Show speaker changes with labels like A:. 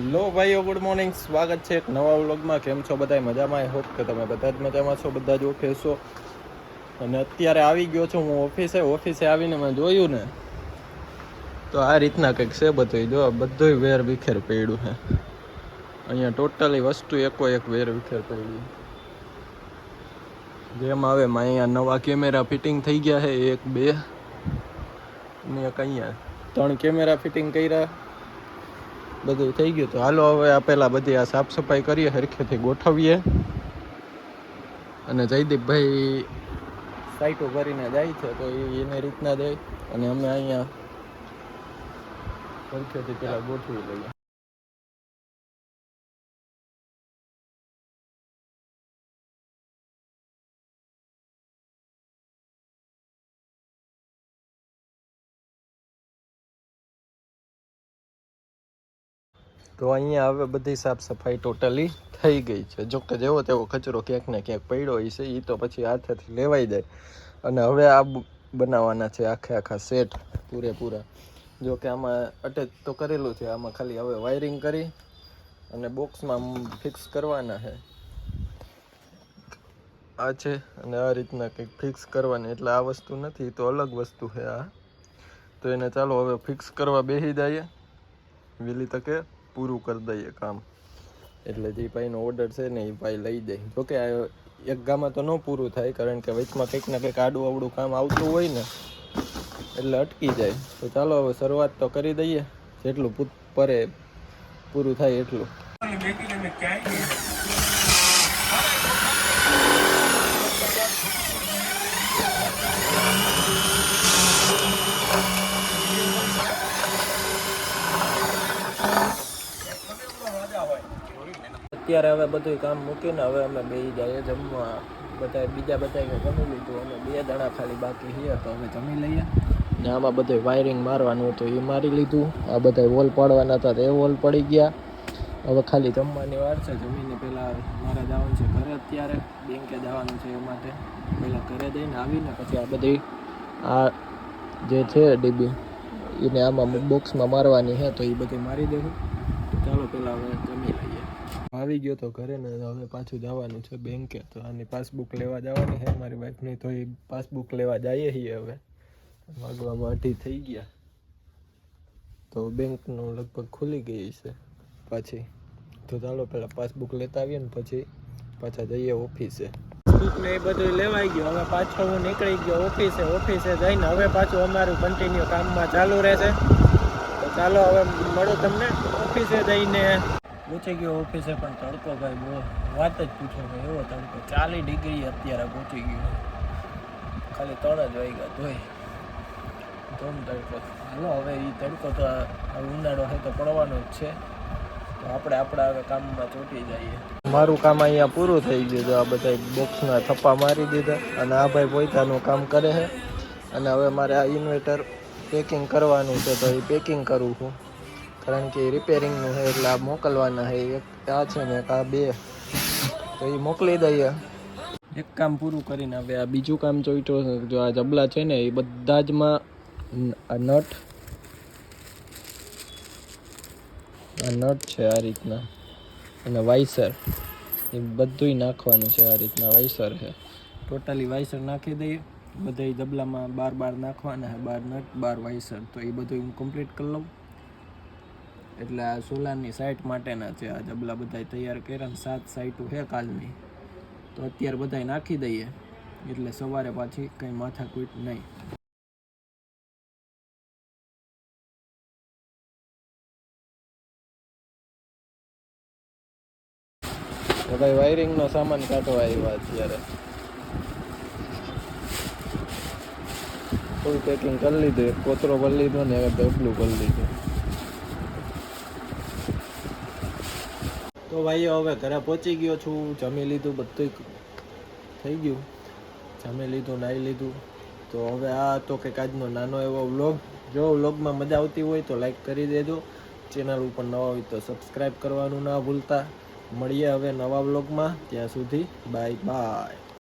A: Hello ભાઈઓ good morning સ્વાગત છે એક નવા વ્લોગમાં. કેમ છો બધા મજામાં? આઈ હોપ કે તમે બધા જ મજામાં છો, બધા જ ઓકે છો. અને અત્યારે આવી ગયો છું હું ઓફિસે. ઓફિસે આવીને મેં જોયું ને, તો આ રીતના કંઈક છે બધું જો બધું વેર વિખેર પડ્યું છે અહીંયા ટોટલી વસ્તુ એકો એક વેર વિખેર પડ્યું. જેમ આવે માં અહીંયા નવા કેમેરા ફિટિંગ થઈ ગયા છે એક, બે. ને એક અહીંયા ત્રણ કેમેરા ફિટિંગ કર્યા. બધું થઈ ગયું. તો હાલો હવે આ પહેલાં બધી આ સાફ સફાઈ કરીએ, હરખેથી ગોઠવીએ. અને જયદીપભાઈ સાઈટો ભરીને જાય છે, તો એને રીતના જાય અને અમે અહીંયા હરખેથી પહેલાં ગોઠવી લઈએ. તો અહીંયા હવે બધી સાફ સફાઈ ટોટલી થઈ ગઈ છે. જો કે જેવો તેવો કચરો ક્યાંક ને ક્યાંક પડ્યો હોય છે એ તો પછી હાથેથી લેવાઈ જાય. અને હવે આ બનાવવાના છે આખે આખા સેટ પૂરેપૂરા. જો કે આમાં અટેચ તો કરેલું છે, આમાં ખાલી હવે વાયરિંગ કરી અને બોક્સમાં ફિક્સ કરવાના છે. આ છે અને આ રીતના કંઈક ફિક્સ કરવાની, એટલે આ વસ્તુ નથી તો અલગ વસ્તુ છે આ. તો એને ચાલો હવે ફિક્સ કરવા બેસી જઈએ. વહેલી તકે પૂરું કરી દઈએ કામ. એટલે જે ભાઈનો ઓર્ડર છે ને એ ભાઈ લઈ જાય જોકે એક ગામાં તો ન પૂરું થાય, કારણ કે વચમાં કંઈક ને કંઈક આડું આવડું કામ આવતું હોય ને, એટલે અટકી જાય. તો ચાલો હવે શરૂઆત તો કરી દઈએ. જેટલું પૂત પરે પૂરું થાય એટલું. અત્યારે હવે બધું કામ મૂકીને હવે અમે બે જઈએ જમવા. બધા બીજા બધા જમી લીધું. અમે બે દણા ખાલી બાકી છીએ તો હવે જમી લઈએ. ને આમાં બધું વાયરિંગ મારવાનું હતું, એ મારી લીધું. આ બધા વોલ પાડવાના હતા, તે વોલ પડી ગયા. હવે ખાલી જમવાની વાર છે. જમીને પહેલાં મારે જવાનું છે ઘરે અત્યારે. બેંકે જવાનું છે એ માટે. પહેલાં ઘરે જઈને આવીને પછી આ બધી આ જે છે ડીબી, એને આમાં બોક્સમાં મારવાની છે, તો એ બધી મારી દેવું. ચાલો પહેલાં હવે જમી લઈએ. આવી ગયો તો ઘરે ને હવે પાછું જવાનું છે બેંકે તો આની પાસબુક લેવા જવાની છે મારી વાઈફની તો એ પાસબુક લેવા જઈએ છીએ હવે. વાગવામાં અઢી થઈ ગયા. તો બેંકનું લગભગ ખુલી ગઈ છે પાછી. તો ચાલો પહેલાં પાસબુક લેતા આવીએ ને પછી પાછા જઈએ ઓફિસે ને એ બધું લેવાઈ ગયું. હવે પાછો હું નીકળી ગયો ઓફિસે ઓફિસે જઈને હવે પાછું અમારું કન્ટિન્યુ કામમાં ચાલુ રહેશે. તો ચાલો હવે મળો તમને. ઓફિસે જઈને પહોંચી ગયો ઓફિસે પણ તડકો ભાઈ બહુ. વાત જ પૂછો ભાઈ, એવો તડકો. ચાલીસ ડિગ્રી અત્યારે પહોંચી ગયો. ખાલી ત્રણ જ વાગ્યા ધોઈ ધોમ તડકો. હાલો, હવે એ તડકો તો ઉનાળો છે તો પડવાનો જ છે. તો આપણે આપણા હવે કામમાં ચોંટી જઈએ. મારું કામ અહીંયા પૂરું થઈ ગયું છે. આ બધા બોક્સના થપ્પા મારી દીધા અને આ ભાઈ પોતાનું કામ કરે છે. અને હવે મારે આ ઇન્વર્ટર પેકિંગ કરવાનું છે તો એ પેકિંગ કરું છું. કારણ કે રિપેરિંગનું છે એટલે આ મોકલવાના છે. એક આ છે ને એક આ બે. તો એ મોકલી દઈએ. એક કામ પૂરું કરીને હવે આ બીજું કામ જોઈતો જો આ જબલા છે ને એ બધા જમાં આ નટ. આ નટ છે આ રીતના. અને વાઇસર. એ બધુંય નાખવાનું છે આ રીતના વાઇસર છે. ટોટલી વાઇસર નાખી દઈએ. બધા જબલામાં બાર બાર નાખવાના છે. બાર નટ, બાર વાઇસર. તો એ બધું હું કમ્પ્લીટ કરી લઉં. એટલે આ સોલારની સાઇટ માટેના છે આ જબલા બધા તૈયાર કર્યા સાત સાઇટો છે કાલની. તો અત્યારે બધા નાખી દઈએ. એટલે સવારે પાછી કંઈ માથાકૂટ નહીં. તો ભાઈ વાયરિંગનો સામાન કાઢવા આવ્યા અત્યારે. ફૂલ પેકિંગ કરી લીધું. કોતરો ભરી લીધો ને હવે ડબલું ભરી લીધું. તો ભાઈઓ હવે ઘરે પહોંચી ગયો છું. જમી લીધું બધું થઈ ગયું. જમી લીધું નાહી લીધું. તો હવે આ હતો કંઈક આજનો નાનો એવો વ્લોગ. જો વ્લોગમાં મજા આવતી હોય તો લાઈક કરી દેજો. ચેનલ ઉપર નવા હોય તો સબસ્ક્રાઈબ કરવાનું ના ભૂલતા. મળીએ હવે નવા વ્લોગમાં. ત્યાં સુધી બાય બાય.